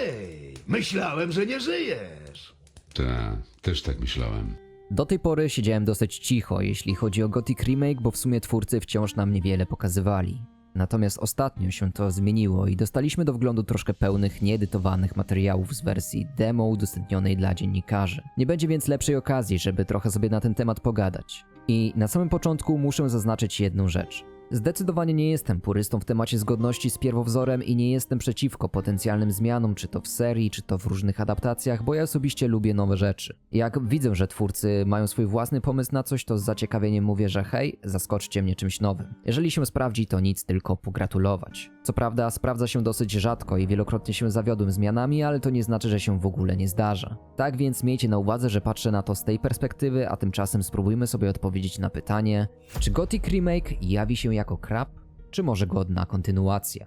Hej, myślałem, że nie żyjesz. Ta, też tak myślałem. Do tej pory siedziałem dosyć cicho, jeśli chodzi o Gothic Remake, bo w sumie twórcy wciąż nam niewiele pokazywali. Natomiast ostatnio się to zmieniło i dostaliśmy do wglądu troszkę pełnych, nieedytowanych materiałów z wersji demo udostępnionej dla dziennikarzy. Nie będzie więc lepszej okazji, żeby trochę sobie na ten temat pogadać. I na samym początku muszę zaznaczyć jedną rzecz. Zdecydowanie nie jestem purystą w temacie zgodności z pierwowzorem i nie jestem przeciwko potencjalnym zmianom, czy to w serii, czy to w różnych adaptacjach, bo ja osobiście lubię nowe rzeczy. Jak widzę, że twórcy mają swój własny pomysł na coś, to z zaciekawieniem mówię, że hej, zaskoczcie mnie czymś nowym. Jeżeli się sprawdzi, to nic, tylko pogratulować. Co prawda, sprawdza się dosyć rzadko i wielokrotnie się zawiodłem zmianami, ale to nie znaczy, że się w ogóle nie zdarza. Tak więc miejcie na uwadze, że patrzę na to z tej perspektywy, a tymczasem spróbujmy sobie odpowiedzieć na pytanie, czy Gothic Remake jawi się jako krab, czy może godna kontynuacja?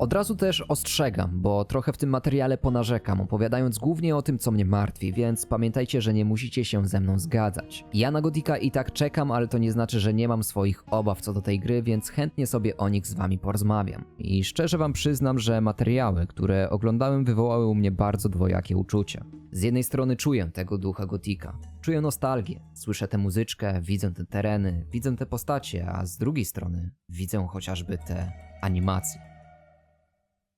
Od razu też ostrzegam, bo trochę w tym materiale ponarzekam, opowiadając głównie o tym, co mnie martwi, więc pamiętajcie, że nie musicie się ze mną zgadzać. Ja na Godika i tak czekam, ale to nie znaczy, że nie mam swoich obaw co do tej gry, więc chętnie sobie o nich z wami porozmawiam. I szczerze wam przyznam, że materiały, które oglądałem, wywołały u mnie bardzo dwojakie uczucia. Z jednej strony czuję tego ducha Gotika. Czuję nostalgię, słyszę tę muzyczkę, widzę te tereny, widzę te postacie, a z drugiej strony widzę chociażby te animacje.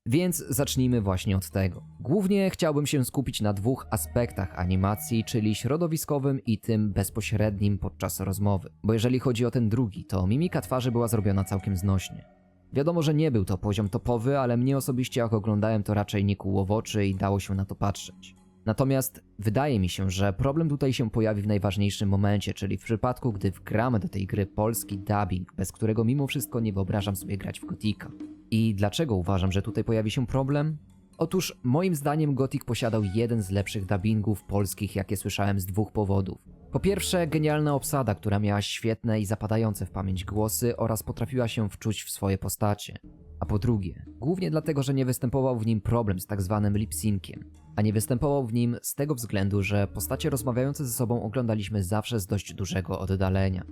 Więc zacznijmy właśnie od tego. Głównie chciałbym się skupić na dwóch aspektach animacji, czyli środowiskowym i tym bezpośrednim podczas rozmowy. Bo jeżeli chodzi o ten drugi, to mimika twarzy była zrobiona całkiem znośnie. Wiadomo, że nie był to poziom topowy, ale mnie osobiście jak oglądałem to raczej nie kłuło w oczy i dało się na to patrzeć. Natomiast wydaje mi się, że problem tutaj się pojawi w najważniejszym momencie, czyli w przypadku, gdy wgramy do tej gry polski dubbing, bez którego mimo wszystko nie wyobrażam sobie grać w Gotika. I dlaczego uważam, że tutaj pojawi się problem? Otóż moim zdaniem Gothic posiadał jeden z lepszych dubbingów polskich, jakie słyszałem z dwóch powodów. Po pierwsze, genialna obsada, która miała świetne i zapadające w pamięć głosy oraz potrafiła się wczuć w swoje postacie. A po drugie, głównie dlatego, że nie występował w nim problem z tak zwanym lip-synciem, a nie występował w nim z tego względu, że postacie rozmawiające ze sobą oglądaliśmy zawsze z dość dużego oddalenia.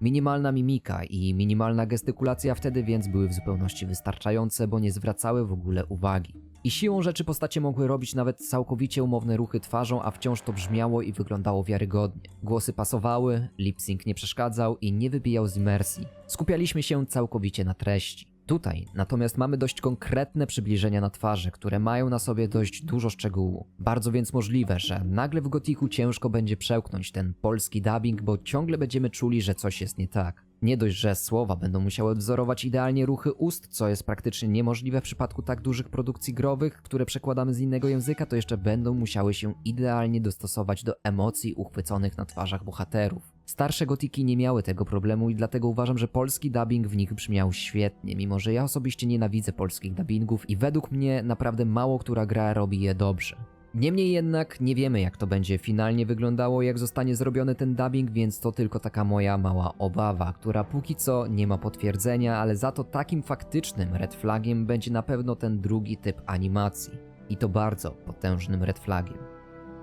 Minimalna mimika i minimalna gestykulacja wtedy więc były w zupełności wystarczające, bo nie zwracały w ogóle uwagi. I siłą rzeczy postacie mogły robić nawet całkowicie umowne ruchy twarzą, a wciąż to brzmiało i wyglądało wiarygodnie. Głosy pasowały, lip-sync nie przeszkadzał i nie wybijał z imersji. Skupialiśmy się całkowicie na treści. Tutaj natomiast mamy dość konkretne przybliżenia na twarze, które mają na sobie dość dużo szczegółu. Bardzo więc możliwe, że nagle w Gotiku ciężko będzie przełknąć ten polski dubbing, bo ciągle będziemy czuli, że coś jest nie tak. Nie dość, że słowa będą musiały odwzorować idealnie ruchy ust, co jest praktycznie niemożliwe w przypadku tak dużych produkcji growych, które przekładamy z innego języka, to jeszcze będą musiały się idealnie dostosować do emocji uchwyconych na twarzach bohaterów. Starsze gotiki nie miały tego problemu i dlatego uważam, że polski dubbing w nich brzmiał świetnie, mimo że ja osobiście nienawidzę polskich dubbingów i według mnie naprawdę mało która gra robi je dobrze. Niemniej jednak nie wiemy jak to będzie finalnie wyglądało, jak zostanie zrobiony ten dubbing, więc to tylko taka moja mała obawa, która póki co nie ma potwierdzenia, ale za to takim faktycznym red flagiem będzie na pewno ten drugi typ animacji. I to bardzo potężnym red flagiem.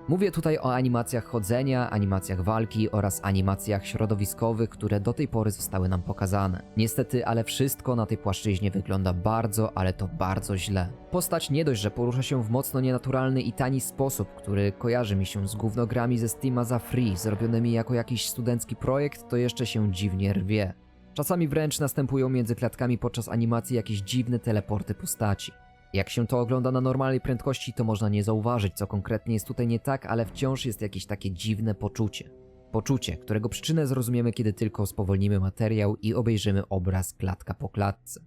Mówię tutaj o animacjach chodzenia, animacjach walki oraz animacjach środowiskowych, które do tej pory zostały nam pokazane. Niestety, ale wszystko na tej płaszczyźnie wygląda bardzo, ale to bardzo źle. Postać nie dość, że porusza się w mocno nienaturalny i tani sposób, który kojarzy mi się z gównogrami ze Steama za free, zrobionymi jako jakiś studencki projekt, to jeszcze się dziwnie rwie. Czasami wręcz następują między klatkami podczas animacji jakieś dziwne teleporty postaci. Jak się to ogląda na normalnej prędkości, to można nie zauważyć, co konkretnie jest tutaj nie tak, ale wciąż jest jakieś takie dziwne poczucie. Poczucie, którego przyczynę zrozumiemy, kiedy tylko spowolnimy materiał i obejrzymy obraz klatka po klatce.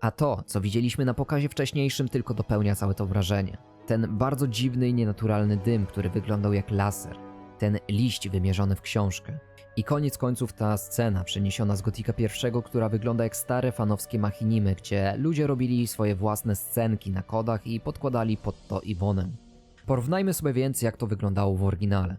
A to, co widzieliśmy na pokazie wcześniejszym, tylko dopełnia całe to wrażenie. Ten bardzo dziwny i nienaturalny dym, który wyglądał jak laser. Ten liść wymierzony w książkę. I koniec końców ta scena przeniesiona z Gotika I, która wygląda jak stare fanowskie machinimy, gdzie ludzie robili swoje własne scenki na kodach i podkładali pod to Iwonę. Porównajmy sobie więc, jak to wyglądało w oryginale.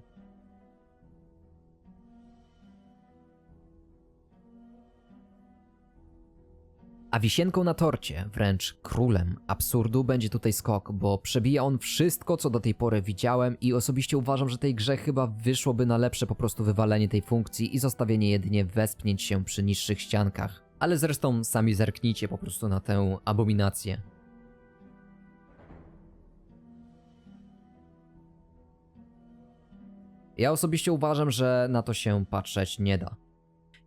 A wisienką na torcie, wręcz królem absurdu będzie tutaj skok, bo przebija on wszystko, co do tej pory widziałem i osobiście uważam, że tej grze chyba wyszłoby na lepsze po prostu wywalenie tej funkcji i zostawienie jedynie wespnięć się przy niższych ściankach. Ale zresztą sami zerknijcie po prostu na tę abominację. Ja osobiście uważam, że na to się patrzeć nie da.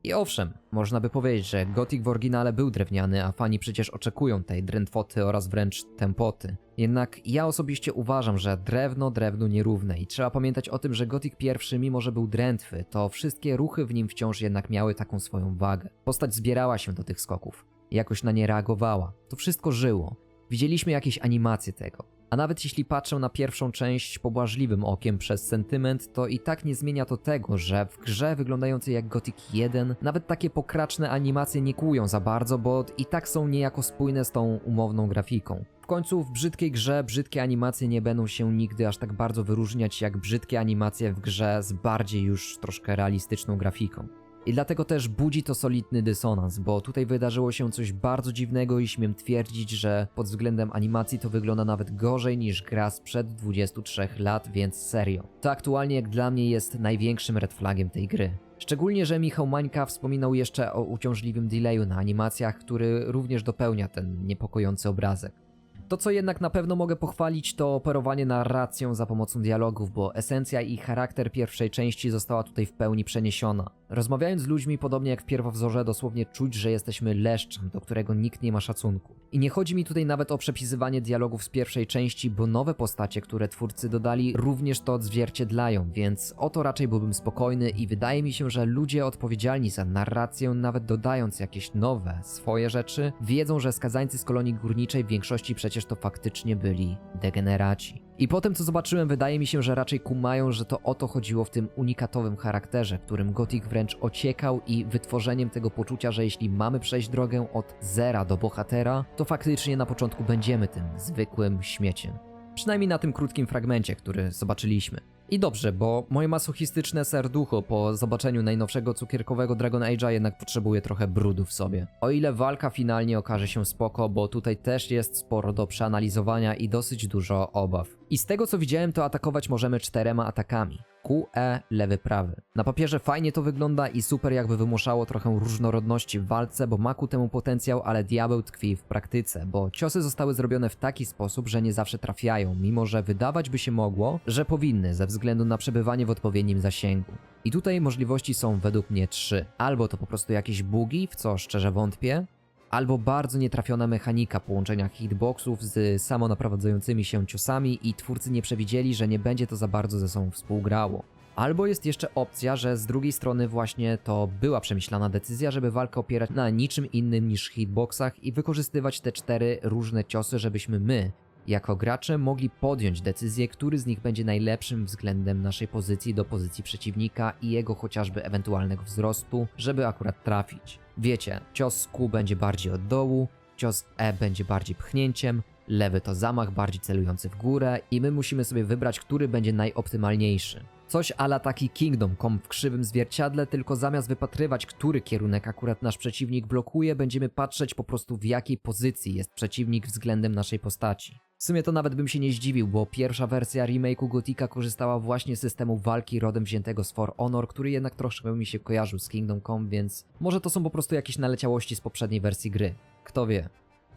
I owszem, można by powiedzieć, że Gothic w oryginale był drewniany, a fani przecież oczekują tej drętwoty oraz wręcz tempoty. Jednak ja osobiście uważam, że drewno drewnu nierówne i trzeba pamiętać o tym, że Gothic pierwszy, mimo że był drętwy, to wszystkie ruchy w nim wciąż jednak miały taką swoją wagę. Postać zbierała się do tych skoków, jakoś na nie reagowała. To wszystko żyło. Widzieliśmy jakieś animacje tego. A nawet jeśli patrzę na pierwszą część pobłażliwym okiem przez sentyment, to i tak nie zmienia to tego, że w grze wyglądającej jak Gothic 1 nawet takie pokraczne animacje nie kłują za bardzo, bo i tak są niejako spójne z tą umowną grafiką. W końcu w brzydkiej grze brzydkie animacje nie będą się nigdy aż tak bardzo wyróżniać jak brzydkie animacje w grze z bardziej już troszkę realistyczną grafiką. I dlatego też budzi to solidny dysonans, bo tutaj wydarzyło się coś bardzo dziwnego i śmiem twierdzić, że pod względem animacji to wygląda nawet gorzej niż gra sprzed 23 lat, więc serio. To aktualnie jak dla mnie jest największym red flagiem tej gry. Szczególnie, że Michał Mańka wspominał jeszcze o uciążliwym delayu na animacjach, który również dopełnia ten niepokojący obrazek. To, co jednak na pewno mogę pochwalić, to operowanie narracją za pomocą dialogów, bo esencja i charakter pierwszej części została tutaj w pełni przeniesiona. Rozmawiając z ludźmi, podobnie jak w pierwowzorze, dosłownie czuć, że jesteśmy leszczem, do którego nikt nie ma szacunku. I nie chodzi mi tutaj nawet o przepisywanie dialogów z pierwszej części, bo nowe postacie, które twórcy dodali, również to odzwierciedlają, więc o to raczej byłbym spokojny i wydaje mi się, że ludzie odpowiedzialni za narrację, nawet dodając jakieś nowe, swoje rzeczy, wiedzą, że skazańcy z kolonii górniczej w większości przecież to faktycznie byli degeneraci. I po tym, co zobaczyłem, wydaje mi się, że raczej kumają, że to o to chodziło w tym unikatowym charakterze, którym Gothic wręcz ociekał i wytworzeniem tego poczucia, że jeśli mamy przejść drogę od zera do bohatera, to faktycznie na początku będziemy tym zwykłym śmieciem. Przynajmniej na tym krótkim fragmencie, który zobaczyliśmy. I dobrze, bo moje masochistyczne serducho po zobaczeniu najnowszego cukierkowego Dragon Age'a jednak potrzebuje trochę brudu w sobie. O ile walka finalnie okaże się spoko, bo tutaj też jest sporo do przeanalizowania i dosyć dużo obaw. I z tego co widziałem, to atakować możemy czterema atakami. Q, E, lewy, prawy. Na papierze fajnie to wygląda i super jakby wymuszało trochę różnorodności w walce, bo ma ku temu potencjał, ale diabeł tkwi w praktyce, bo ciosy zostały zrobione w taki sposób, że nie zawsze trafiają, mimo że wydawać by się mogło, że powinny ze względu na przebywanie w odpowiednim zasięgu. I tutaj możliwości są według mnie trzy. Albo to po prostu jakieś bugi, w co szczerze wątpię, albo bardzo nietrafiona mechanika połączenia hitboxów z samonaprowadzającymi się ciosami i twórcy nie przewidzieli, że nie będzie to za bardzo ze sobą współgrało. Albo jest jeszcze opcja, że z drugiej strony właśnie to była przemyślana decyzja, żeby walkę opierać na niczym innym niż hitboxach i wykorzystywać te cztery różne ciosy, żebyśmy my, jako gracze, mogli podjąć decyzję, który z nich będzie najlepszym względem naszej pozycji do pozycji przeciwnika i jego chociażby ewentualnego wzrostu, żeby akurat trafić. Wiecie, cios Q będzie bardziej od dołu, cios E będzie bardziej pchnięciem, lewy to zamach bardziej celujący w górę i my musimy sobie wybrać, który będzie najoptymalniejszy. Coś ala taki Kingdom Come w krzywym zwierciadle, tylko zamiast wypatrywać, który kierunek akurat nasz przeciwnik blokuje, będziemy patrzeć po prostu w jakiej pozycji jest przeciwnik względem naszej postaci. W sumie to nawet bym się nie zdziwił, bo pierwsza wersja remake'u Gotika korzystała właśnie z systemu walki rodem wziętego z For Honor, który jednak troszkę mi się kojarzył z Kingdom Come, więc może to są po prostu jakieś naleciałości z poprzedniej wersji gry. Kto wie?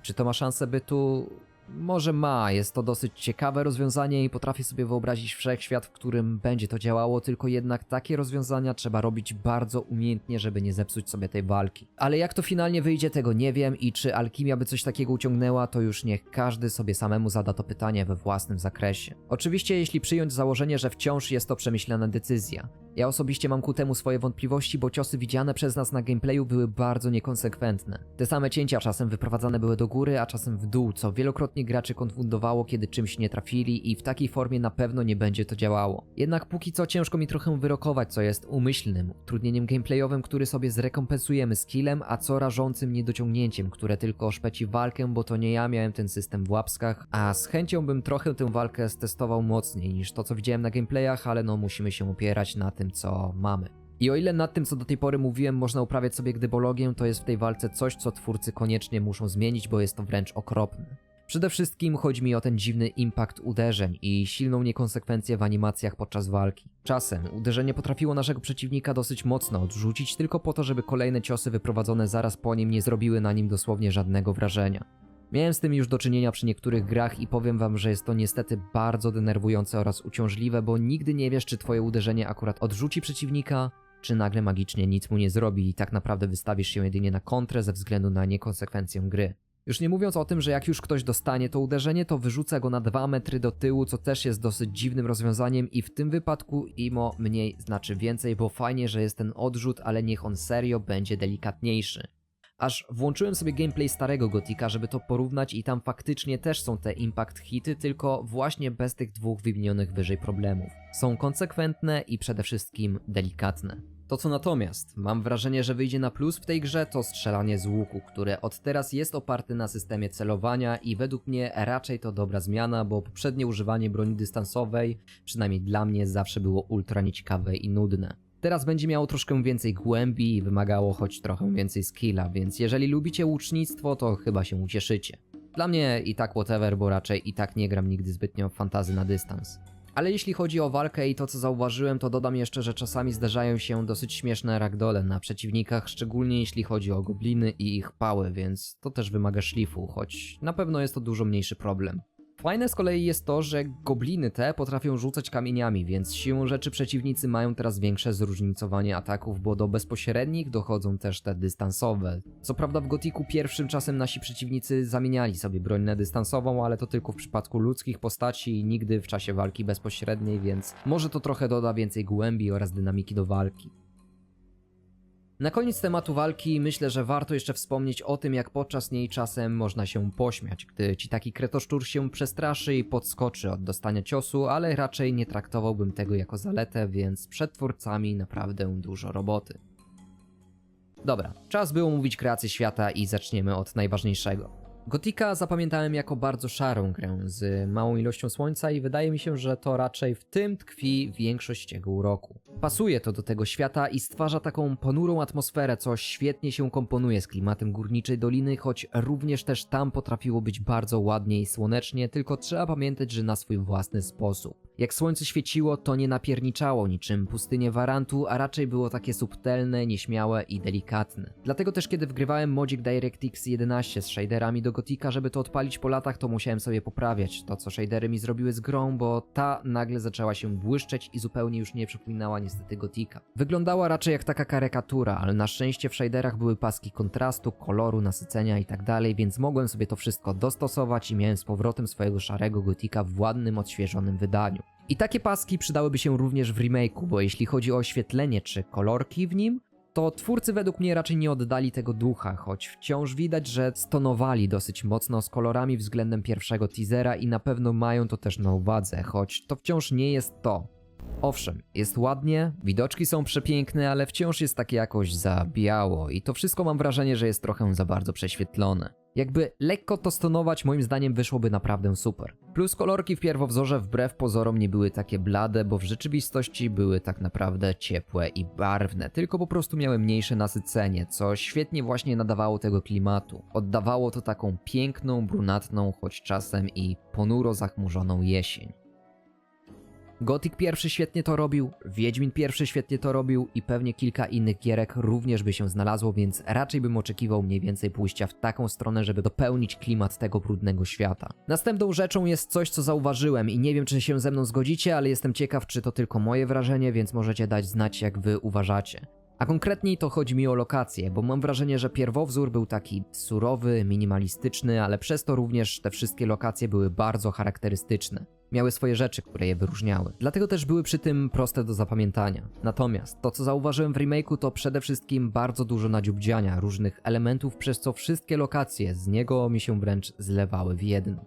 Czy to ma szansę bytu? Może ma, jest to dosyć ciekawe rozwiązanie i potrafię sobie wyobrazić wszechświat, w którym będzie to działało, tylko jednak takie rozwiązania trzeba robić bardzo umiejętnie, żeby nie zepsuć sobie tej walki. Ale jak to finalnie wyjdzie, tego nie wiem i czy alchimia by coś takiego uciągnęła, to już niech każdy sobie samemu zada to pytanie we własnym zakresie. Oczywiście, jeśli przyjąć założenie, że wciąż jest to przemyślana decyzja. Ja osobiście mam ku temu swoje wątpliwości, bo ciosy widziane przez nas na gameplayu były bardzo niekonsekwentne. Te same cięcia czasem wyprowadzane były do góry, a czasem w dół, co wielokrotnie graczy konfundowało, kiedy czymś nie trafili i w takiej formie na pewno nie będzie to działało. Jednak póki co ciężko mi trochę wyrokować, co jest umyślnym utrudnieniem gameplayowym, który sobie zrekompensujemy skillem, a co rażącym niedociągnięciem, które tylko oszpeci walkę, bo to nie ja miałem ten system w łapskach, a z chęcią bym trochę tę walkę stestował mocniej niż to, co widziałem na gameplayach, ale no musimy się opierać na tym, co mamy. I o ile nad tym, co do tej pory mówiłem, można uprawiać sobie gdybologię, to jest w tej walce coś, co twórcy koniecznie muszą zmienić, bo jest to wręcz okropne. Przede wszystkim chodzi mi o ten dziwny impact uderzeń i silną niekonsekwencję w animacjach podczas walki. Czasem uderzenie potrafiło naszego przeciwnika dosyć mocno odrzucić tylko po to, żeby kolejne ciosy wyprowadzone zaraz po nim nie zrobiły na nim dosłownie żadnego wrażenia. Miałem z tym już do czynienia przy niektórych grach i powiem wam, że jest to niestety bardzo denerwujące oraz uciążliwe, bo nigdy nie wiesz, czy twoje uderzenie akurat odrzuci przeciwnika, czy nagle magicznie nic mu nie zrobi i tak naprawdę wystawisz się jedynie na kontrę ze względu na niekonsekwencję gry. Już nie mówiąc o tym, że jak już ktoś dostanie to uderzenie, to wyrzuca go na 2 metry do tyłu, co też jest dosyć dziwnym rozwiązaniem i w tym wypadku imo mniej znaczy więcej, bo fajnie, że jest ten odrzut, ale niech on serio będzie delikatniejszy. Aż włączyłem sobie gameplay starego Gotika, żeby to porównać i tam faktycznie też są te impact hity, tylko właśnie bez tych dwóch wymienionych wyżej problemów. Są konsekwentne i przede wszystkim delikatne. To co natomiast mam wrażenie, że wyjdzie na plus w tej grze to strzelanie z łuku, które od teraz jest oparte na systemie celowania i według mnie raczej to dobra zmiana, bo poprzednie używanie broni dystansowej, przynajmniej dla mnie, zawsze było ultra nieciekawe i nudne. Teraz będzie miało troszkę więcej głębi i wymagało choć trochę więcej skilla, więc jeżeli lubicie łucznictwo, to chyba się ucieszycie. Dla mnie i tak whatever, bo raczej i tak nie gram nigdy zbytnio fantazy na dystans. Ale jeśli chodzi o walkę i to co zauważyłem, to dodam jeszcze, że czasami zdarzają się dosyć śmieszne ragdole na przeciwnikach, szczególnie jeśli chodzi o gobliny i ich pały, więc to też wymaga szlifu, choć na pewno jest to dużo mniejszy problem. Fajne z kolei jest to, że gobliny te potrafią rzucać kamieniami, więc siłą rzeczy przeciwnicy mają teraz większe zróżnicowanie ataków, bo do bezpośrednich dochodzą też te dystansowe. Co prawda w Gotiku pierwszym czasem nasi przeciwnicy zamieniali sobie broń na dystansową, ale to tylko w przypadku ludzkich postaci i nigdy w czasie walki bezpośredniej, więc może to trochę doda więcej głębi oraz dynamiki do walki. Na koniec tematu walki myślę, że warto jeszcze wspomnieć o tym, jak podczas niej czasem można się pośmiać, gdy ci taki kretoszczur się przestraszy i podskoczy od dostania ciosu, ale raczej nie traktowałbym tego jako zaletę, więc przed twórcami naprawdę dużo roboty. Dobra, czas było mówić kreację świata i zaczniemy od najważniejszego. Gotika zapamiętałem jako bardzo szarą grę z małą ilością słońca i wydaje mi się, że to raczej w tym tkwi większość jego uroku. Pasuje to do tego świata i stwarza taką ponurą atmosferę, co świetnie się komponuje z klimatem górniczej doliny, choć również też tam potrafiło być bardzo ładnie i słonecznie, tylko trzeba pamiętać, że na swój własny sposób. Jak słońce świeciło, to nie napierniczało niczym pustynię Warantu, a raczej było takie subtelne, nieśmiałe i delikatne. Dlatego też kiedy wgrywałem modzik DirectX 11 z shaderami do Gotika, żeby to odpalić po latach, to musiałem sobie poprawiać to, co shadery mi zrobiły z grą, bo ta nagle zaczęła się błyszczeć i zupełnie już nie przypominała niestety Gotika. Wyglądała raczej jak taka karykatura, ale na szczęście w shaderach były paski kontrastu, koloru, nasycenia i tak więc mogłem sobie to wszystko dostosować i miałem z powrotem swojego szarego Gotika w ładnym, odświeżonym wydaniu. I takie paski przydałyby się również w remake'u, bo jeśli chodzi o oświetlenie czy kolorki w nim, to twórcy według mnie raczej nie oddali tego ducha, choć wciąż widać, że stonowali dosyć mocno z kolorami względem pierwszego teasera i na pewno mają to też na uwadze, choć to wciąż nie jest to. Owszem, jest ładnie, widoczki są przepiękne, ale wciąż jest takie jakoś za biało i to wszystko mam wrażenie, że jest trochę za bardzo prześwietlone. Jakby lekko to stonować, moim zdaniem wyszłoby naprawdę super. Plus kolorki w pierwowzorze wbrew pozorom nie były takie blade, bo w rzeczywistości były tak naprawdę ciepłe i barwne, tylko po prostu miały mniejsze nasycenie, co świetnie właśnie nadawało tego klimatu. Oddawało to taką piękną, brunatną, choć czasem i ponuro zachmurzoną jesień. Gothic pierwszy świetnie to robił, Wiedźmin pierwszy świetnie to robił i pewnie kilka innych gierek również by się znalazło, więc raczej bym oczekiwał mniej więcej pójścia w taką stronę, żeby dopełnić klimat tego brudnego świata. Następną rzeczą jest coś, co zauważyłem i nie wiem, czy się ze mną zgodzicie, ale jestem ciekaw, czy to tylko moje wrażenie, więc możecie dać znać, jak wy uważacie. A konkretniej to chodzi mi o lokacje, bo mam wrażenie, że pierwowzór był taki surowy, minimalistyczny, ale przez to również te wszystkie lokacje były bardzo charakterystyczne. Miały swoje rzeczy, które je wyróżniały. Dlatego też były przy tym proste do zapamiętania. Natomiast to, co zauważyłem w remake'u, to przede wszystkim bardzo dużo nadziubdziania różnych elementów, przez co wszystkie lokacje z niego mi się wręcz zlewały w jedno.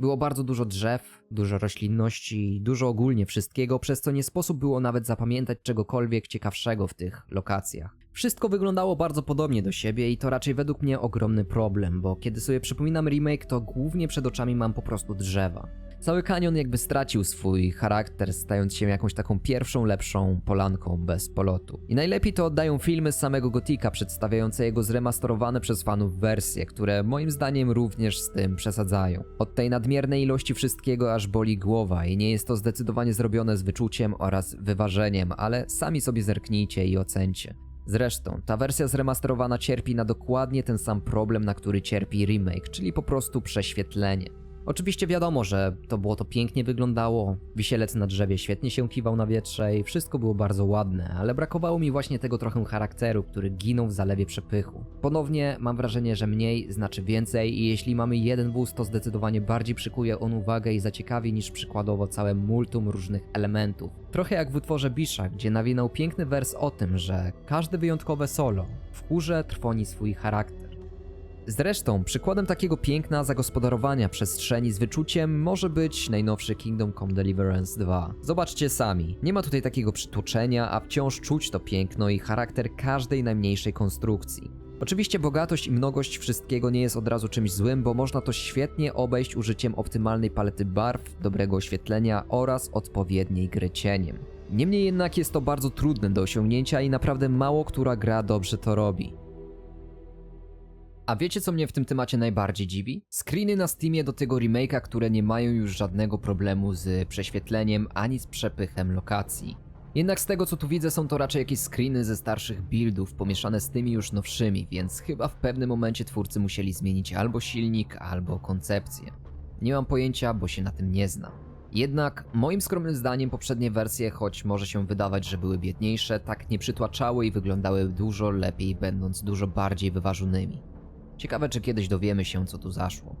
Było bardzo dużo drzew, dużo roślinności, dużo ogólnie wszystkiego, przez co nie sposób było nawet zapamiętać czegokolwiek ciekawszego w tych lokacjach. Wszystko wyglądało bardzo podobnie do siebie i to raczej według mnie ogromny problem, bo kiedy sobie przypominam remake, to głównie przed oczami mam po prostu drzewa. Cały kanion jakby stracił swój charakter, stając się jakąś taką pierwszą, lepszą polanką bez polotu. I najlepiej to oddają filmy z samego Gotika, przedstawiające jego zremasterowane przez fanów wersje, które moim zdaniem również z tym przesadzają. Od tej nadmiernej ilości wszystkiego aż boli głowa i nie jest to zdecydowanie zrobione z wyczuciem oraz wyważeniem, ale sami sobie zerknijcie i ocencie. Zresztą, ta wersja zremasterowana cierpi na dokładnie ten sam problem, na który cierpi remake, czyli po prostu prześwietlenie. Oczywiście wiadomo, że to było to pięknie wyglądało, wisielec na drzewie świetnie się kiwał na wietrze i wszystko było bardzo ładne, ale brakowało mi właśnie tego trochę charakteru, który ginął w zalewie przepychu. Ponownie mam wrażenie, że mniej znaczy więcej i jeśli mamy jeden wóz, to zdecydowanie bardziej przykuje on uwagę i zaciekawi niż przykładowo całe multum różnych elementów. Trochę jak w utworze Bisha, gdzie nawinął piękny wers o tym, że każde wyjątkowe solo w chórze trwoni swój charakter. Zresztą, przykładem takiego piękna zagospodarowania przestrzeni z wyczuciem może być najnowszy Kingdom Come Deliverance 2. Zobaczcie sami, nie ma tutaj takiego przytłoczenia, a wciąż czuć to piękno i charakter każdej najmniejszej konstrukcji. Oczywiście bogatość i mnogość wszystkiego nie jest od razu czymś złym, bo można to świetnie obejść użyciem optymalnej palety barw, dobrego oświetlenia oraz odpowiedniej gry cieniem. Niemniej jednak jest to bardzo trudne do osiągnięcia i naprawdę mało która gra dobrze to robi. A wiecie co mnie w tym temacie najbardziej dziwi? Screeny na Steamie do tego remake'a, które nie mają już żadnego problemu z prześwietleniem ani z przepychem lokacji. Jednak z tego co tu widzę są to raczej jakieś screeny ze starszych buildów pomieszane z tymi już nowszymi, więc chyba w pewnym momencie twórcy musieli zmienić albo silnik, albo koncepcję. Nie mam pojęcia, bo się na tym nie znam. Jednak moim skromnym zdaniem poprzednie wersje, choć może się wydawać, że były biedniejsze, tak nie przytłaczały i wyglądały dużo lepiej, będąc dużo bardziej wyważonymi. Ciekawe, czy kiedyś dowiemy się, co tu zaszło.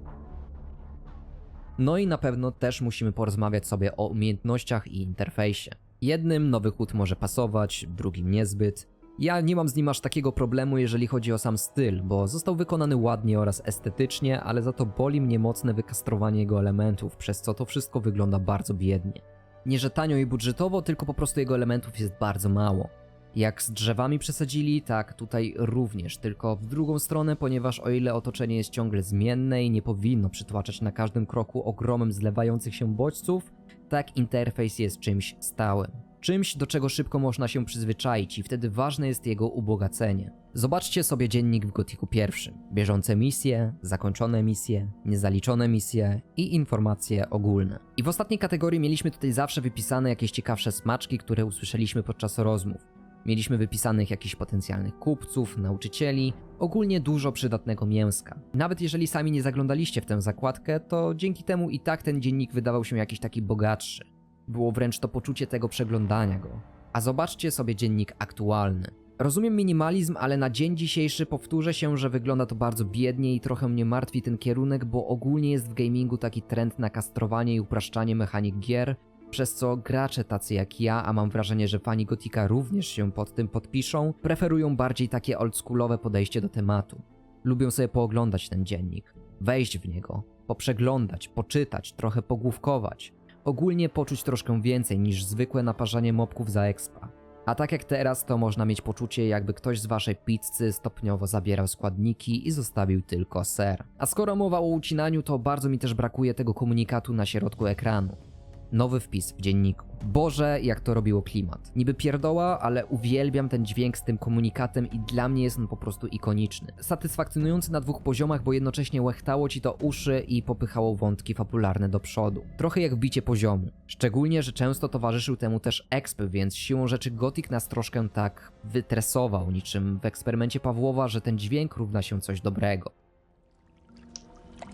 No i na pewno też musimy porozmawiać sobie o umiejętnościach i interfejsie. Jednym nowy HUD może pasować, drugim niezbyt. Ja nie mam z nim aż takiego problemu, jeżeli chodzi o sam styl, bo został wykonany ładnie oraz estetycznie, ale za to boli mnie mocne wykastrowanie jego elementów, przez co to wszystko wygląda bardzo biednie. Nie że tanio i budżetowo, tylko po prostu jego elementów jest bardzo mało. Jak z drzewami przesadzili, tak tutaj również, tylko w drugą stronę, ponieważ o ile otoczenie jest ciągle zmienne i nie powinno przytłaczać na każdym kroku ogromem zlewających się bodźców, tak interfejs jest czymś stałym. Czymś, do czego szybko można się przyzwyczaić i wtedy ważne jest jego ubogacenie. Zobaczcie sobie dziennik w Gotiku pierwszym. Bieżące misje, zakończone misje, niezaliczone misje i informacje ogólne. I w ostatniej kategorii mieliśmy tutaj zawsze wypisane jakieś ciekawsze smaczki, które usłyszeliśmy podczas rozmów. Mieliśmy wypisanych jakichś potencjalnych kupców, nauczycieli, ogólnie dużo przydatnego mięska. Nawet jeżeli sami nie zaglądaliście w tę zakładkę, to dzięki temu i tak ten dziennik wydawał się jakiś taki bogatszy. Było wręcz to poczucie tego przeglądania go. A zobaczcie sobie dziennik aktualny. Rozumiem minimalizm, ale na dzień dzisiejszy powtórzę się, że wygląda to bardzo biednie i trochę mnie martwi ten kierunek, bo ogólnie jest w gamingu taki trend na kastrowanie i upraszczanie mechanik gier, przez co gracze tacy jak ja, a mam wrażenie, że fani Gotika również się pod tym podpiszą, preferują bardziej takie oldschoolowe podejście do tematu. Lubią sobie pooglądać ten dziennik, wejść w niego, poprzeglądać, poczytać, trochę pogłówkować. Ogólnie poczuć troszkę więcej niż zwykłe naparzanie mopków za expa. A tak jak teraz, to można mieć poczucie, jakby ktoś z waszej pizzy stopniowo zabierał składniki i zostawił tylko ser. A skoro mowa o ucinaniu, to bardzo mi też brakuje tego komunikatu na środku ekranu. Nowy wpis w dzienniku. Boże, jak to robiło klimat. Niby pierdoła, ale uwielbiam ten dźwięk z tym komunikatem i dla mnie jest on po prostu ikoniczny. Satysfakcjonujący na dwóch poziomach, bo jednocześnie łechtało ci to uszy i popychało wątki fabularne do przodu. Trochę jak bicie poziomu. Szczególnie, że często towarzyszył temu też exp, więc siłą rzeczy Gothic nas troszkę tak wytresował, niczym w eksperymencie Pawłowa, że ten dźwięk równa się coś dobrego.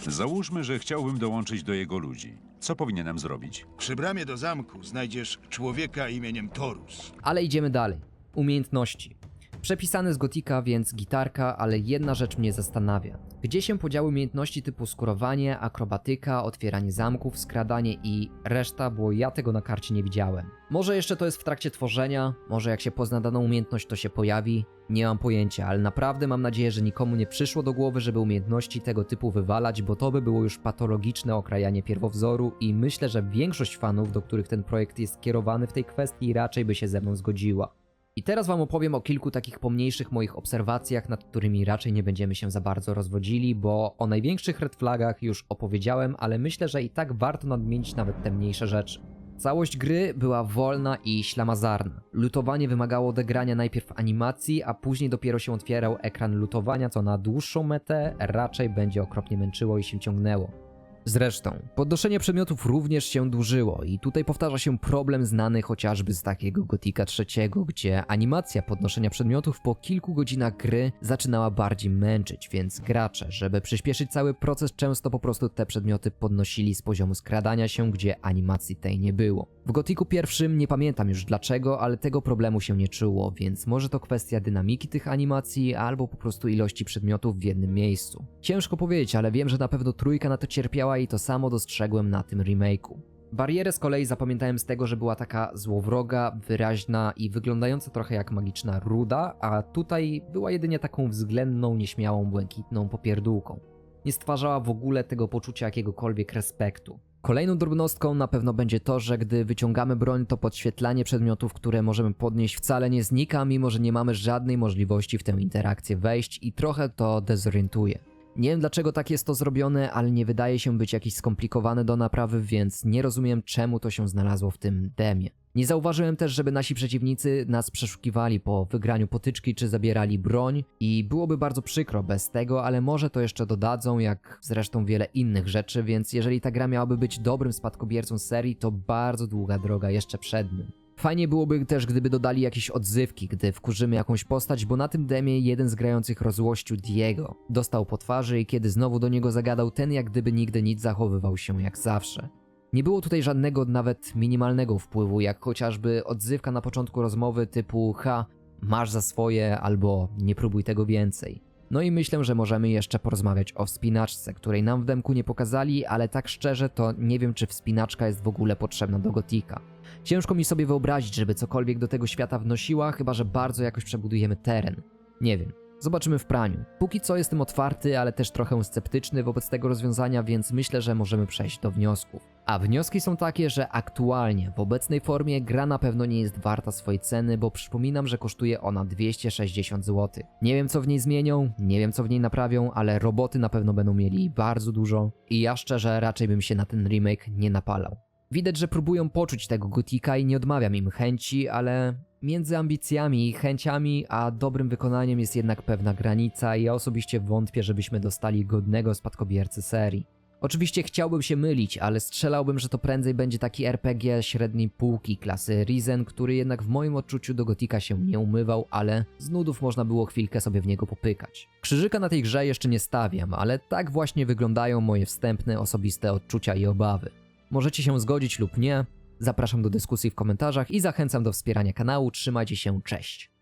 Załóżmy, że chciałbym dołączyć do jego ludzi. Co powinienem zrobić? Przy bramie do zamku znajdziesz człowieka imieniem Torus. Ale idziemy dalej. Umiejętności. Przepisane z gotika, więc gitarka, ale jedna rzecz mnie zastanawia. Gdzie się podziały umiejętności typu skurowanie, akrobatyka, otwieranie zamków, skradanie i reszta, bo ja tego na karcie nie widziałem. Może jeszcze to jest w trakcie tworzenia, może jak się pozna daną umiejętność to się pojawi, nie mam pojęcia, ale naprawdę mam nadzieję, że nikomu nie przyszło do głowy, żeby umiejętności tego typu wywalać, bo to by było już patologiczne okrajanie pierwowzoru i myślę, że większość fanów, do których ten projekt jest kierowany w tej kwestii raczej by się ze mną zgodziła. I teraz wam opowiem o kilku takich pomniejszych moich obserwacjach, nad którymi raczej nie będziemy się za bardzo rozwodzili, bo o największych red flagach już opowiedziałem, ale myślę, że i tak warto nadmienić nawet te mniejsze rzeczy. Całość gry była wolna i ślamazarna. Lutowanie wymagało odegrania najpierw animacji, a później dopiero się otwierał ekran lutowania, co na dłuższą metę raczej będzie okropnie męczyło i się ciągnęło. Zresztą, podnoszenie przedmiotów również się dłużyło i tutaj powtarza się problem znany chociażby z takiego Gotika III, gdzie animacja podnoszenia przedmiotów po kilku godzinach gry zaczynała bardziej męczyć, więc gracze, żeby przyspieszyć cały proces, często po prostu te przedmioty podnosili z poziomu skradania się, gdzie animacji tej nie było. W Gotiku pierwszym nie pamiętam już dlaczego, ale tego problemu się nie czuło, więc może to kwestia dynamiki tych animacji, albo po prostu ilości przedmiotów w jednym miejscu. Ciężko powiedzieć, ale wiem, że na pewno trójka na to cierpiała i to samo dostrzegłem na tym remake'u. Barierę z kolei zapamiętałem z tego, że była taka złowroga, wyraźna i wyglądająca trochę jak magiczna ruda, a tutaj była jedynie taką względną, nieśmiałą, błękitną popierdółką. Nie stwarzała w ogóle tego poczucia jakiegokolwiek respektu. Kolejną drobnostką na pewno będzie to, że gdy wyciągamy broń, to podświetlanie przedmiotów, które możemy podnieść, wcale nie znika, mimo że nie mamy żadnej możliwości w tę interakcję wejść i trochę to dezorientuje. Nie wiem dlaczego tak jest to zrobione, ale nie wydaje się być jakieś skomplikowane do naprawy, więc nie rozumiem czemu to się znalazło w tym demie. Nie zauważyłem też, żeby nasi przeciwnicy nas przeszukiwali po wygraniu potyczki czy zabierali broń i byłoby bardzo przykro bez tego, ale może to jeszcze dodadzą, jak zresztą wiele innych rzeczy, więc jeżeli ta gra miałaby być dobrym spadkobiercą serii, to bardzo długa droga jeszcze przed nim. Fajnie byłoby też, gdyby dodali jakieś odzywki, gdy wkurzymy jakąś postać, bo na tym demie jeden z grających rozłościł Diego. Dostał po twarzy i kiedy znowu do niego zagadał, ten jak gdyby nigdy nic zachowywał się jak zawsze. Nie było tutaj żadnego nawet minimalnego wpływu, jak chociażby odzywka na początku rozmowy typu ha, masz za swoje albo nie próbuj tego więcej. No i myślę, że możemy jeszcze porozmawiać o wspinaczce, której nam w demku nie pokazali, ale tak szczerze to nie wiem, czy wspinaczka jest w ogóle potrzebna do Gotika. Ciężko mi sobie wyobrazić, żeby cokolwiek do tego świata wnosiła, chyba że bardzo jakoś przebudujemy teren. Nie wiem. Zobaczymy w praniu. Póki co jestem otwarty, ale też trochę sceptyczny wobec tego rozwiązania, więc myślę, że możemy przejść do wniosków. A wnioski są takie, że aktualnie, w obecnej formie, gra na pewno nie jest warta swojej ceny, bo przypominam, że kosztuje ona 260 zł. Nie wiem co w niej zmienią, nie wiem co w niej naprawią, ale roboty na pewno będą mieli bardzo dużo i ja szczerze raczej bym się na ten remake nie napalał. Widać, że próbują poczuć tego gotika i nie odmawiam im chęci, ale między ambicjami i chęciami a dobrym wykonaniem jest jednak pewna granica i ja osobiście wątpię, żebyśmy dostali godnego spadkobiercy serii. Oczywiście chciałbym się mylić, ale strzelałbym, że to prędzej będzie taki RPG średniej półki klasy Risen, który jednak w moim odczuciu do Gotika się nie umywał, ale z nudów można było chwilkę sobie w niego popykać. Krzyżyka na tej grze jeszcze nie stawiam, ale tak właśnie wyglądają moje wstępne osobiste odczucia i obawy. Możecie się zgodzić lub nie. Zapraszam do dyskusji w komentarzach i zachęcam do wspierania kanału. Trzymajcie się, cześć.